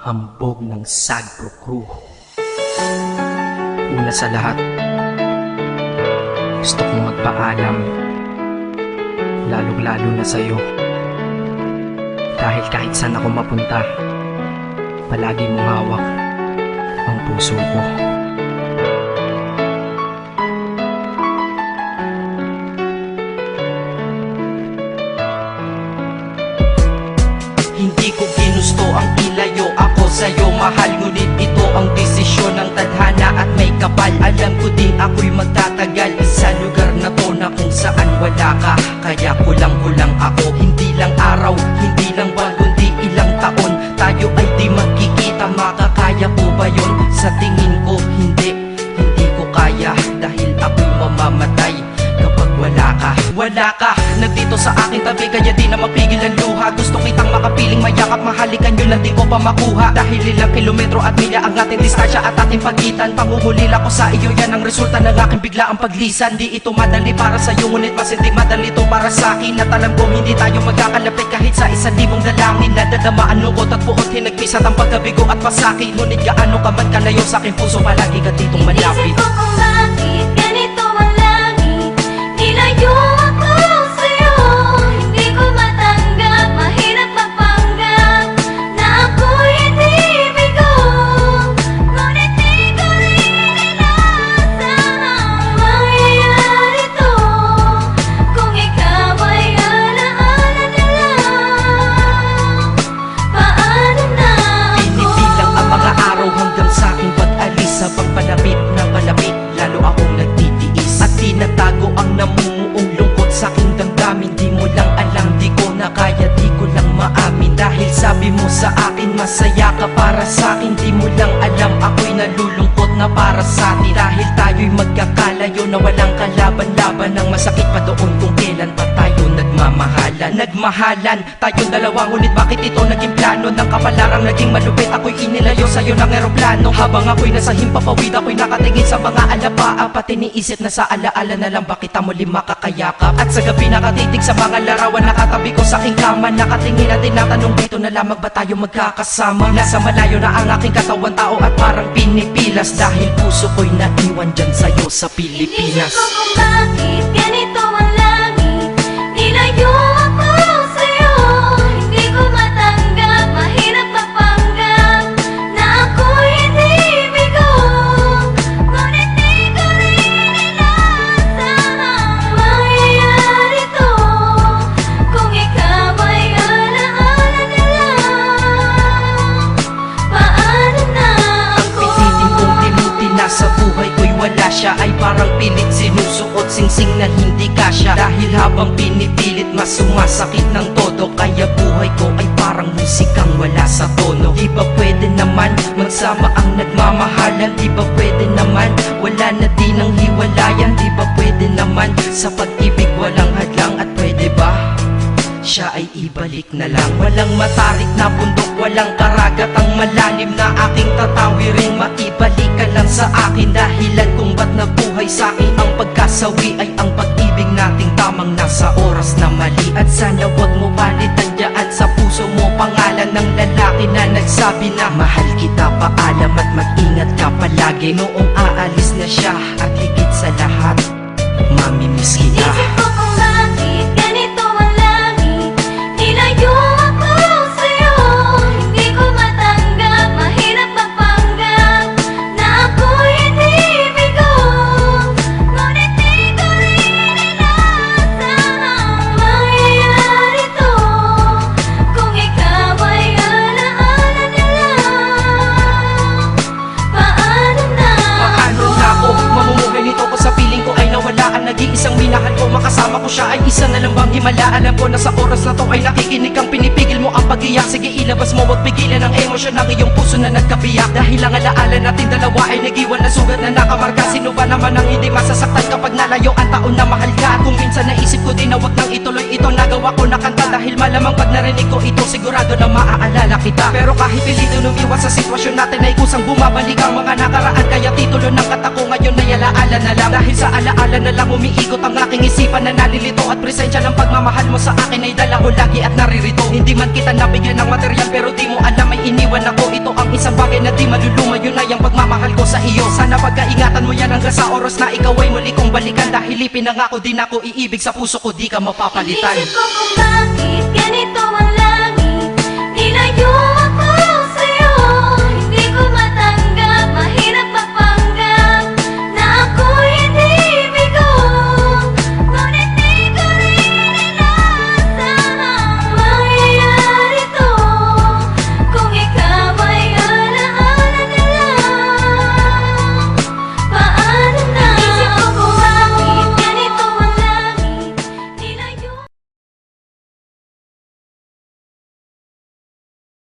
hambog ng Sagpro Crew. Una sa lahat, gusto kong magpaalam, lalong-lalo na sa'yo. Dahil kahit saan ako mapunta, palagi mong hawak ang puso ko. Mahal ngunit ito ang desisyon ng tadhana at may kapal. Alam ko di ako'y magtatagal. Sa lugar na to na kung saan wala ka Kaya kulang-kulang ako. Hindi lang araw, hindi lang buwan Kundi ilang taon. Tayo ay di magkikita Makakaya po ba yun? Sa tingin ko hindi Wala ka, nandito sa aking tabi Kaya di na mapigil ang luha. Gusto kitang makapiling mayakap Mahalikan yun lang di ko pa makuha. Dahil ilang kilometro at milya Ang ating distansya at ating pagitan. Panguhulila ko sa iyo Yan ang resulta ng aking biglaang paglisan. Di ito madali para sa iyo Ngunit mas hindi madali to para sa akin. At alam ko hindi tayo magkakalapit Kahit sa isang libong dalangin. Nadadamaan lungkot at puot Hinagpisat ang pagkabigo at pasakit Ngunit gaano ka man kalayo sa aking puso Palagi ka ditong malapit. Isip ko kung nalulungkot na para sa Nagmahalan, tayong dalawa Ngunit bakit ito naging plano? Ng kapalarang naging malupit Ako'y inilayo sa'yo ng eroplano. Habang ako'y nasa himpapawid Ako'y nakatingin sa mga alapaa Pati niisip na sa alaala na lang Bakit ang muli makakayakap? At sa gabi nakatitig sa mga larawan Nakatabi ko sa aking kama Nakatingin at tinatanong dito na lamang ba tayo magkakasama? Nasa malayo na ang aking katawan tao At parang pinipilas. Dahil puso ko'y naiwan dyan sa'yo sa Pilipinas. Inisip ko kung bakit ganito hindi kasya Dahil habang pinipilit mas sumasakit ng todo Kaya buhay ko ay parang musikang wala sa tono. Di ba pwede naman magsama ang nagmamahalan? Di ba pwede naman wala na din ang hiwalayan? Di ba pwede naman sa pag-ibig walang hadlang? At pwede ba? siya ay ibalik na lang. Walang matarik na bundok, walang karagat. Ang malalim na aking tatawirin Maibalik ka lang sa akin. Dahilan kung ba't nabuhay sa akin Ang pagkasawi ay ang nating nasa oras na mali. At sana wag mo palitan dyan sa puso mo Pangalan ng lalaki na nagsabi na Mahal kita, paalam at mag-ingat ka palagi. Noong aalis na siya at higit sa lahat Mamimiss kita ko na sa oras na to ay nakikinig kang pinipigil mo ang pag-iyak. Sige ilabas mo wag pigilan ang emosyon ng iyong puso na nagkabiyak Dahil ang alaala natin dalawa ay nag-iwan na sugat na nakamarka. Sino ba naman ang hindi masasaktan kapag nalayo ang taon na mahal ka? At Kung minsan naisip ko din na wag nang ituloy ito Nagawa ko na kanta. Dahil malamang pag narinig ko ito Sigurado na maaalala kita. Pero kahit pilito lumiwas sa sitwasyon natin ay kusang bumabalik ang mga nakaraan alaala na lang Dahil sa alaala na lang umiikot ang aking isipan na nalilito. At presensya ng pagmamahal mo sa akin ay dala ko lagi at naririto. Hindi man kita nabigyan ng material pero di mo alam ay iniwan ako. Ito ang isang bagay na di maluluma yun ay ang pagmamahal ko sa iyo. Sana pagkaingatan mo yan hanggang sa oras na ikaw ay muli kong balikan. Dahil ipinangako din ako iibig sa puso ko di ka mapapalitan. Iisip ko kung bakit ganito ang